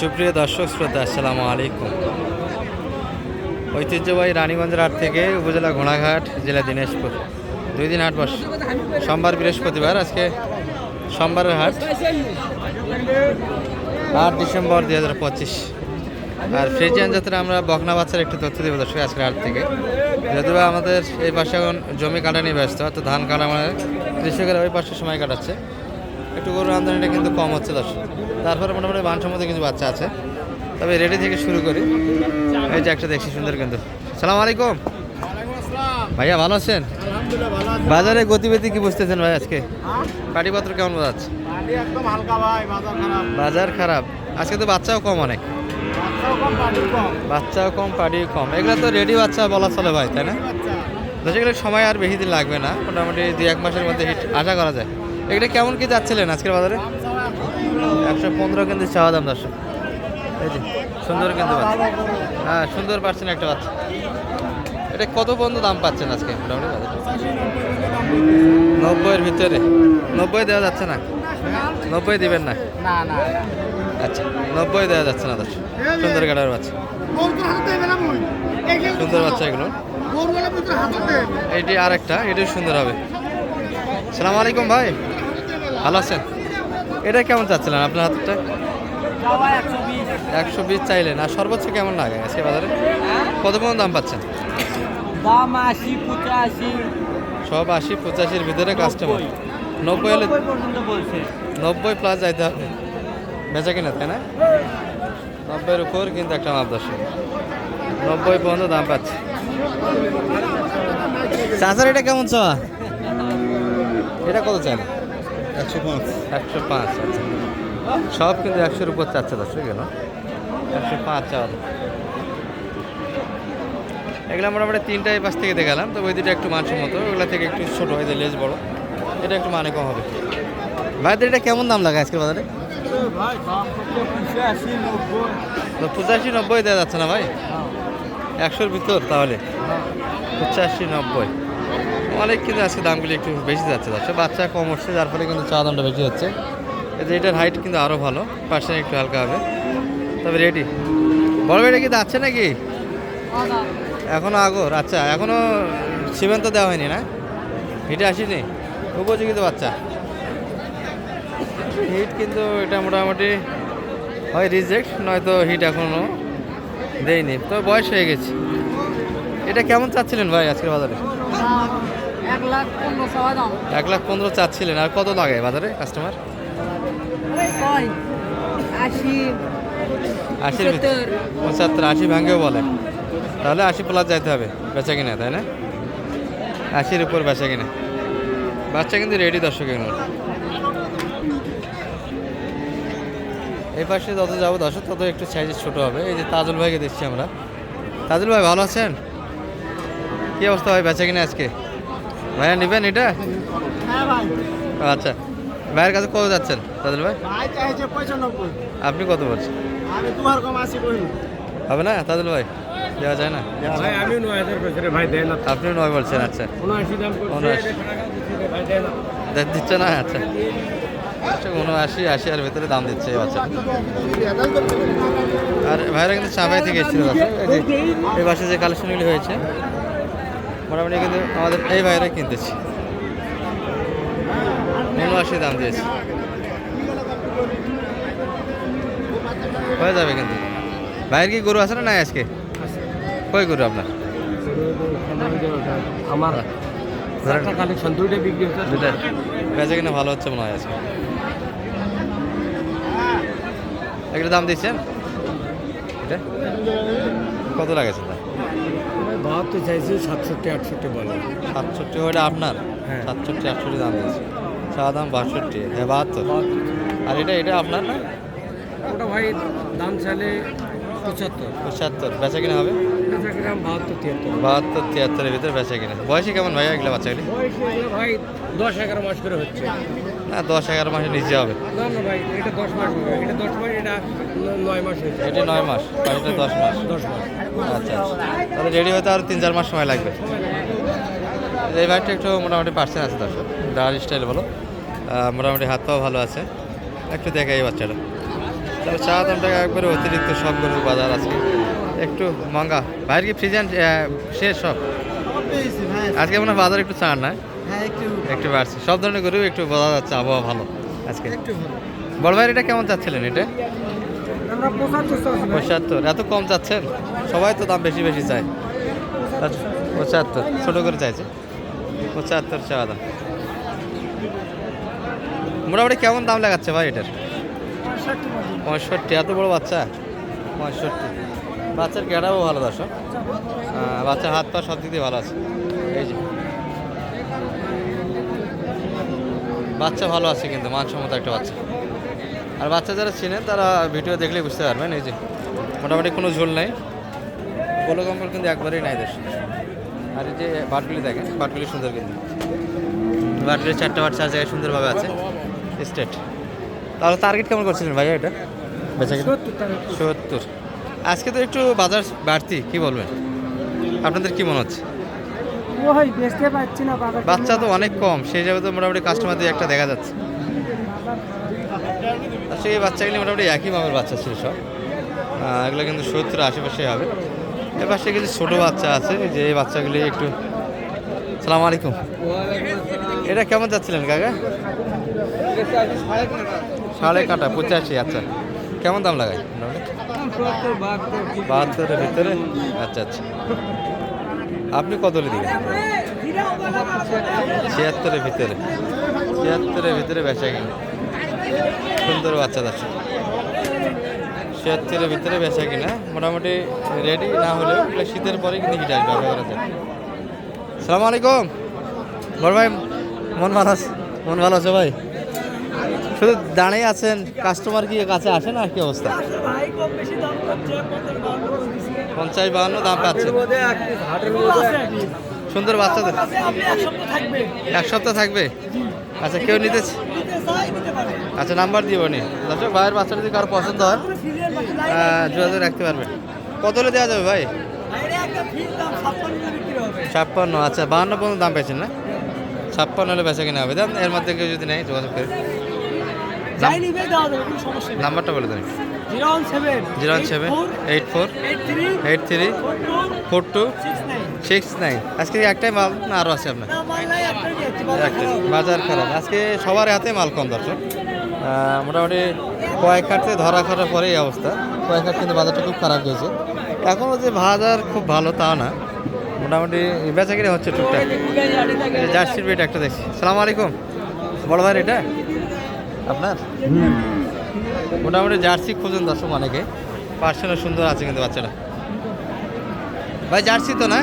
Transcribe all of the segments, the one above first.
সুপ্রিয় দর্শক, শ্রোতা, আসসালামু আলাইকুম। ঐতিহ্যবাহী রানীগঞ্জের হাট থেকে উপজেলা ঘোড়াঘাট, জেলা দিনাজপুর। দুই দিন হাট বস সোমবার বৃহস্পতিবার, আজকে সোমবারের হাট। আট ডিসেম্বর দুই হাজার পঁচিশ। আর ফ্রিজিয়ান যাত্রা আমরা বকনা বাচ্চার একটু তথ্য দেবো দর্শক আজকের হাট থেকে। বা আমাদের এই পাশে এখন জমি কাটা নিয়ে ব্যস্ত অর্থাৎ ধান কাটা মানে কৃষকেরা ওই পাশে সময় কাটাচ্ছে। একটু গরুর আমদানিটা কিন্তু কম হচ্ছে দর্শক। তারপরে মোটামুটি মানসম্মত কিছু বাচ্চা আছে। তবে রেডি থেকে শুরু করি। এই যে একটা দেখছি সুন্দর কিন্তু। সালাম আলাইকুম। ভাইয়া ভালো আছেন? বাজারে গতিবিধি কি বুঝতেছেন ভাই আজকে? পাটিপত্র কেমন ভাই বাজার খারাপ। আজকে তো বাচ্চাও কম অনেক। বাচ্চাও কম পানির কম। পাটি কম এগুলো তো রেডি বাচ্চা বলা চলে ভাই তাই না? সেগুলো সময় আর বেশি দিন লাগবে না। মোটামুটি দুই এক মাসের মধ্যে হিট আশা করা যায়। এগুলো কেমন কি যাচ্ছিলেন আজকের বাজারে? একশো পনেরো কিন্তু চাওয়া দাম দর্শক। এই যে সুন্দর কিন্তু বাচ্চা। হ্যাঁ সুন্দর পাচ্ছেন একটা বাচ্চা। এটা কত পর্যন্ত দাম পাচ্ছেন আজকে? মোটামুটি বাজারে? নব্বইয়ের ভিতরে। নব্বই দেওয়া যাচ্ছে না? নব্বই দিবেন না? আচ্ছা নব্বই দেওয়া যাচ্ছে না দর্শক। সুন্দর গাড়ার বাচ্চা। সুন্দর বাচ্চা এগুলো। এইটি আর একটা এটাও সুন্দর হবে। সালাম আলাইকুম ভাই। ভালো আছেন? এটা কেমন চাচ্ছিলেন আপনার হাতটা? একশো বিশ চাইলেন আর সর্বোচ্চ কেমন লাগে আজকে বাজারে? কত পর্যন্ত দাম পাচ্ছেন? দাম আশি পঁচাশি। সব আশি পঁচাশির ভিতরে কাস্টমার নব্বই হলে নব্বই প্লাস যাইতে হবে। বেচা কিনা তাই না? নব্বইয়ের উপর কিন্তু একটা মাপ দশ নব্বই পর্যন্ত দাম পাচ্ছে। চাচার এটা কেমন চাওয়া? এটা কত চান একশো পাঁচ। একশো পাঁচ আচ্ছা। সব কিন্তু একশোর উপর চাচ্ছে দর্শক গেল একশো পাঁচ দাম। এগুলো মোটামুটি তিনটাই পাশ থেকে দেখালাম তো ওই দুটো একটু মানসম্মত, ওগুলো থেকে একটু ছোটো হয় লেজ বড়, এটা একটু মানে কম হবে। ভাইদের এটা কেমন দাম লাগে আজকের বাজারে? পঁচাশি নব্বই দেওয়া যাচ্ছে না ভাই? একশোর ভিতর তাহলে? পঁচাশি নব্বই। অনেক কিন্তু আজকে দামগুলি একটু বেশি যাচ্ছে যাচ্ছে বাচ্চা কম হচ্ছে, যার ফলে কিন্তু চা দামটা বেশি এই যে এটার হাইট কিন্তু আরও ভালো, পার্সেন্ট একটু হালকা হবে। তবে রেডি বড় বেটা কি যাচ্ছে নাকি? এখনও আগর আচ্ছা এখনও সীমান্ত দেওয়া হয়নি না? হিটে আসেনি? উপযোগিত বাচ্চা। হিট কিন্তু এটা মোটামুটি হয় রিজেক্ট নয়তো হিট এখনও দেয়নি। তো বয়স হয়ে গেছে। এটা কেমন চাচ্ছিলেন ভাই আজকের বাজারে? এক লাখ পনেরো চাচ্ছিলেন আর কত লাগে বাজারে কাস্টমার আশি আশির পঁচাত্তর। আশি ভাঙেও বলে। তাহলে আশি প্লাস যাইতে হবে বেচা কিনা তাই না? আশির উপর বেচা কিনা। বাচ্চা কিন্তু রেডি দর্শক এগুলো। এই পাশে যত যাব দর্শক তত একটু সাইজ ছোট হবে। এই যে তাজুল ভাইকে দেখছি আমরা। তাজুল ভাই ভালো আছেন? কি অবস্থা ভাই বেচা কিনা আজকে? ভাইয়া নেবেন এটা? হ্যাঁ ভাই। আচ্ছা। ভাইয়ের কাছে কত যাচ্ছেন তাদের ভাই? ভাই চাইছে পঁচানব্বই আপনি কত বলছেন? আমি তোমার কম আশি করি হবে না তাদের ভাই? দেওয়া যায় না? ভাই আমি নয় হাজার কইছি ভাই দেয় না। আপনি নয় বলছেন আচ্ছা। দিচ্ছে না। আচ্ছা। আচ্ছা উনআশি আশি আর ভিতরে দাম দিচ্ছে বাচ্চা আর ভাইরা কিন্তু চাপাই থেকে এসেছিল দাদা এই পাশে যে কালেকশনগুলি হয়েছে মোটামুটি কিন্তু আমাদের এই ভাইরা কিনতেছি। উনআশি দাম দিয়েছি। হয়ে যাবে কিন্তু। ভাইয়ের কি গরু আছে না নাই আজকে? কই গরু আপনার? আমার ধরেন। একটা কালেকশন দুইটা বিক্রি হচ্ছে। দুটা বেচা কিনা ভালো হচ্ছে মনে হয় আজকে। এগুলো দাম দিচ্ছেন? এটা? কত লাগেছে? তা বাহাত্তর চাইছি সাতষট্টি আটষট্টি বলে। সাতষট্টি ওইটা আপনার? হ্যাঁ। সাতষট্টি আটষট্টি দাম দিয়েছে। চা দাম বাষট্টি। হ্যাঁ বাহাত্তর। আর এটা এটা আপনার না? ওটা ভাই দাম চাইলে পঁচাত্তর। পঁচাত্তর। বেচা কিনা হবে? বাহাত্তর তিয়াত্তর। বাহাত্তর তিয়াত্তরের ভিতরে বেচা কিনা। বয়সে কেমন ভাই এগুলো বয়স ভাই দশ এগারো মাস করে হচ্ছে। না দশ এগারো মাসের নিচে হবে। না না ভাই এটা দশ মাস এটা দশ মাস এটা নয় মাস হয়েছে। এটি নয় মাস পাশটা দশ মাস। দশ মাস। আচ্ছা আচ্ছা। তাহলে রেডি হতে আরও তিন চার মাস সময় লাগবে। এই বাইকটা একটু মোটামুটি পার্সেন্ট আছে দর্শক। ডাল স্টাইল বলো। মোটামুটি হাত পাও ভালো আছে। একটু দেখা এই বাচ্চাটা। তবে চা দামটা একবারে অতিরিক্ত সব গরুর বাজার আছে একটু মঙ্গা। ভাইয়ের কি ফ্রিজেন শেষ সব? আজকে মনে হয় বাজার একটু চার না হ্যাঁ একটু একটু বাড়ছে। সব ধরনের গরু একটু বোঝা যাচ্ছে আবহাওয়া ভালো আজকে। একটু বড় ভাইয়ের এটা কেমন চাচ্ছিলেন এটা? পঁচাত্তর এত কম চাচ্ছেন? সবাই তো দাম বেশি বেশি চায়। পঁচাত্তর। ছোটো করে চাইছে। পঁচাত্তর চাওয়া দাম। মোটামুটি কেমন দাম লাগাচ্ছে ভাই এটার? পঁয়ষট্টি। এত বড় বাচ্চা? পঁয়ষট্টি। বাচ্চার গেটাও ভালো দর্শক। বাচ্চার হাত পা সব দিক দিয়ে ভালো আছে এই যে বাচ্চা ভালো আছে কিন্তু, মানসম্মত একটা বাচ্চা। আর বাচ্চা যারা চিনেন, তারা ভিডিও দেখলে বুঝতে পারবেন, এই যে মোটামুটি কোনো ঝোল নেই। পোলো কম্বল কিন্তু একবারেই নাই দেশ। আর এই যে বাটগুলি দেখেন, বাটগুলি সুন্দর কিন্তু। বাটগুলি চারটা বাট চার জায়গায় সুন্দরভাবে আছে। স্টেট তাহলে টার্গেট কেমন করছিলেন ভাইয়া এটা? বেচা? সত্তর। আজকে তো একটু বাজার বাড়তি, কি বলবেন? আপনাদের কি মনে হচ্ছে? ওই বেচতে পারছি না বাজার বাচ্চা তো অনেক কম সেই হিসাবে তো মোটামুটি কাস্টমার দিয়ে একটা দেখা যাচ্ছে আসলে এই বাচ্চাগুলি মোটামুটি একই মাপের বাচ্চা ছিল সব এগুলো কিন্তু সত্তর আশেপাশে হবে এ পাশে কিছু ছোটো বাচ্চা আছে যে এই বাচ্চাগুলি একটু সালাম আলাইকুম এটা কেমন যাচ্ছিলেন কাকা সাড়ে কাটা পঁচাশি আচ্ছা কেমন দাম লাগায় বাহাত্তরের ভিতরে আচ্ছা আচ্ছা আপনি কত দিবেন? ছিয়াত্তরের ভিতরে। ছিয়াত্তরের ভিতরে বেচা কিনা। সুন্দর বাচ্চা দাস ছিয়াত্তরের ভিতরে বেচা কিনা। মোটামুটি রেডি না হলেও শীতের পরে কিন্তু হিট আসবে করা যায় সালাম আলাইকুম। বড় ভাই, মন ভালো আছে? মন ভালো আছে ভাই? শুধু দাঁড়িয়ে আছেন কাস্টমার কি কাছে আসে না? কি অবস্থা? পঞ্চাশ বাহান্ন দাম পাচ্ছেন সুন্দর বাচ্চাদের এক সপ্তাহ থাকবে? আচ্ছা কেউ নিতে আচ্ছা নাম্বার দিব নি। দর্শক ভাইয়ের বাচ্চা যদি কারও পছন্দ হয় যোগাযোগ রাখতে পারবেন কত হলে দেওয়া যাবে ভাই? ছাপ্পান্ন আচ্ছা বাহান্ন পর্যন্ত দাম পেয়েছেন না? ছাপ্পান্ন হলে বেচা কিনা হবে। দেন এর মধ্যে কেউ যদি নেয় যোগাযোগ করে। নাম্বারটা বলে দেন। Zero one seven eight four eight three four two six nine. আজকে একটাই মাল না আরও আছে আপনার? বাজার খারাপ। আজকে সবার হাতে মাল কম দর্শক। মোটামুটি কয়েক হাটতে ধরা খারাপ পরে এই অবস্থা। কয়েক হাট কিন্তু বাজারটা খুব খারাপ হয়েছে এখনও যে বাজার খুব ভালো তা না। মোটামুটি বেচা কিনে হচ্ছে টুকটাক। জার্সির বেট একটা দেখছি। সালাম আলাইকুম। বড় ভাই এটা? আপনার? মোটামুটি জার্সি খুঁজুন দর্শক অনেকে। পার্সেন্টও সুন্দর আছে কিন্তু বাচ্চারা। ভাই জার্সি তো না?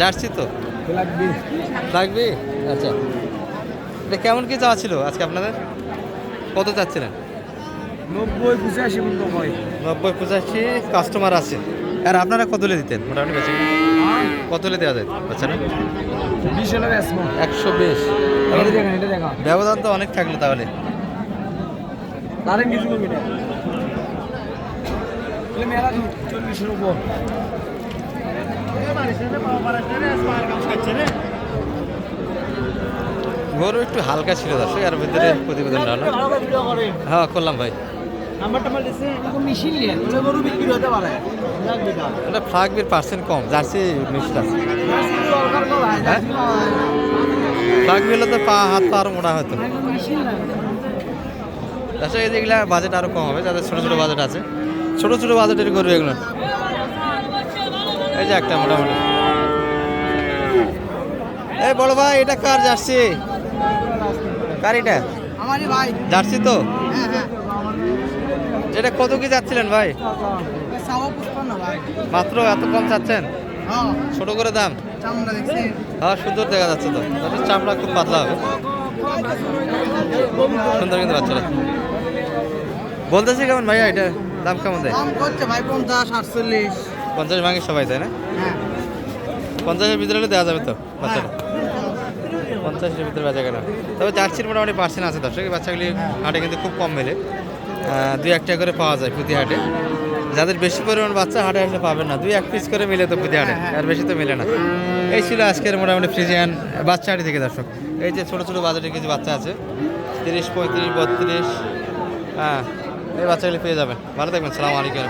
জার্সি তো? লাগবে? লাগবে আচ্ছা। এটা কেমন কি চাওয়া ছিল আজকে আপনাদের? কত চাচ্ছিলেন? নব্বই পঁচাশি নব্বই পঁচাশি কাস্টমার আছে। আর আপনারা কত দিতেন? মোটামুটি বেশি। কত দেওয়া যায়? বাচ্চারা? একশো বিশ। ব্যবধান তো অনেক থাকল তাহলে। কিছু মেলা চল্লিশের উপর। গরু একটু হালকা ছিল দর্শক আর ভিতরে প্রতিবেদন হ্যাঁ করলাম ভাই। ফ্লাগবির পার্সেন্ট কম জার্সি মিক্সড আছে। হ্যাঁ? হলে তো পা হাত পা আরও মোটা হতো তাছাড়া এই যেগুলা বাজেট আরও কম হবে যাদের ছোটো ছোটো বাজেট আছে। ছোটো ছোটো বাজেটের গরু এগুলো। এই যে একটা মোটামুটি। এই বড় ভাই এটা কার জার্সি? কার এটা? ভাই। জার্সি তো? হ্যাঁ হ্যাঁ। এটা কত কি যাচ্ছিলেন ভাই? মাত্র এত কম চাচ্ছেন? হ্যাঁ। ছোট করে দাম? হ্যাঁ সুন্দর দেখা যাচ্ছে তো। চামড়া খুব পাতলা হবে। সুন্দর কিন্তু বাচ্চারা বলতেছি কেমন ভাইয়া এটা? দাম কেমন দেয়? দাম করছে ভাই পঞ্চাশ আটচল্লিশ। পঞ্চাশ ভাঙে সবাই তাই না? হ্যাঁ। পঞ্চাশের ভিতরে হলে দেওয়া যাবে তো বাচ্চাটা পঞ্চাশের ভিতরে বেচা কেনা। তবে জার্সির মোটামুটি পার্সেন্ট আছে দর্শক বাচ্চাগুলি হাটে কিন্তু খুব কম মেলে। দুই একটা করে পাওয়া যায় প্রতি হাটে যাদের বেশি পরিমাণ বাচ্চা হাটে আসলে পাবেন না। দুই এক পিস করে মিলে তো পুঁতে হাটে আর বেশি তো মিলে না। এই ছিল আজকের মোটামুটি ফ্রিজিয়ান বাচ্চা হাটি থেকে দর্শক। এই যে ছোটো ছোটো বাজারে কিছু বাচ্চা আছে। তিরিশ পঁয়ত্রিশ বত্রিশ হ্যাঁ এই বাচ্চাগুলি পেয়ে যাবেন। ভালো থাকবেন সালাম আলাইকুম